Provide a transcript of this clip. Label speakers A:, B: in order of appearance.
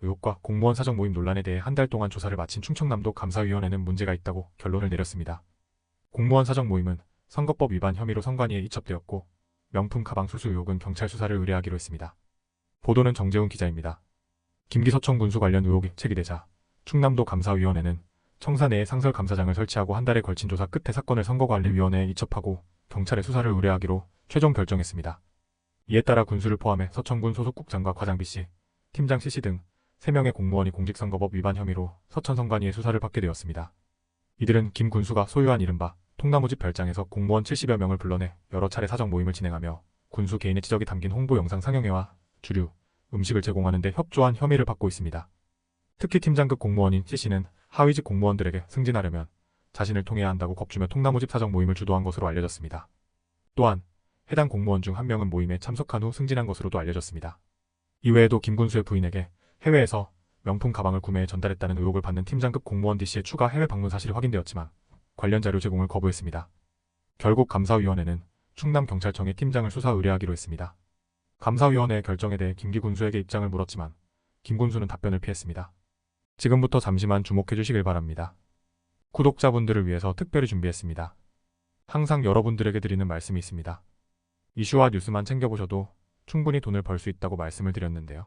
A: 의혹과 공무원 사적 모임 논란에 대해 한 달 동안 조사를 마친 충청남도 감사위원회는 문제가 있다고 결론을 내렸습니다. 공무원 사적 모임은 선거법 위반 혐의로 선관위에 이첩되었고 명품 가방 수수 의혹은 경찰 수사를 의뢰하기로 했습니다. 보도는 정재훈 기자입니다. 김기서청 군수 관련 의혹이 제기되자 충남도 감사위원회는 청사 내에 상설 감사장을 설치하고 한 달에 걸친 조사 끝에 사건을 선거관리위원회에 이첩하고 경찰에 수사를 의뢰하기로 최종 결정했습니다. 이에 따라 군수를 포함해 서천군 소속 국장과 과장 B씨, 팀장 C씨 등 3명의 공무원이 공직선거법 위반 혐의로 서천선관위의 수사를 받게 되었습니다. 이들은 김 군수가 소유한 이른바 통나무집 별장에서 공무원 70여 명을 불러내 여러 차례 사적 모임을 진행하며 군수 개인의 지적이 담긴 홍보 영상 상영회와 주류, 음식을 제공하는 데 협조한 혐의를 받고 있습니다. 특히 팀장급 공무원인 C씨는 하위직 공무원들에게 승진하려면 자신을 통해야 한다고 겁주며 통나무집 사적 모임을 주도한 것으로 알려졌습니다. 또한 해당 공무원 중 한 명은 모임에 참석한 후 승진한 것으로도 알려졌습니다. 이외에도 김 군수의 부인에게 해외에서 명품 가방을 구매해 전달했다는 의혹을 받는 팀장급 공무원 D씨의 추가 해외 방문 사실이 확인되었지만 관련 자료 제공을 거부했습니다. 결국 감사위원회는 충남경찰청의 팀장을 수사 의뢰하기로 했습니다. 감사위원회의 결정에 대해 김기 군수에게 입장을 물었지만 김 군수는 답변을 피했습니다. 지금부터 잠시만 주목해 주시길 바랍니다. 구독자분들을 위해서 특별히 준비했습니다. 항상 여러분들에게 드리는 말씀이 있습니다. 이슈와 뉴스만 챙겨보셔도 충분히 돈을 벌 수 있다고 말씀을 드렸는데요.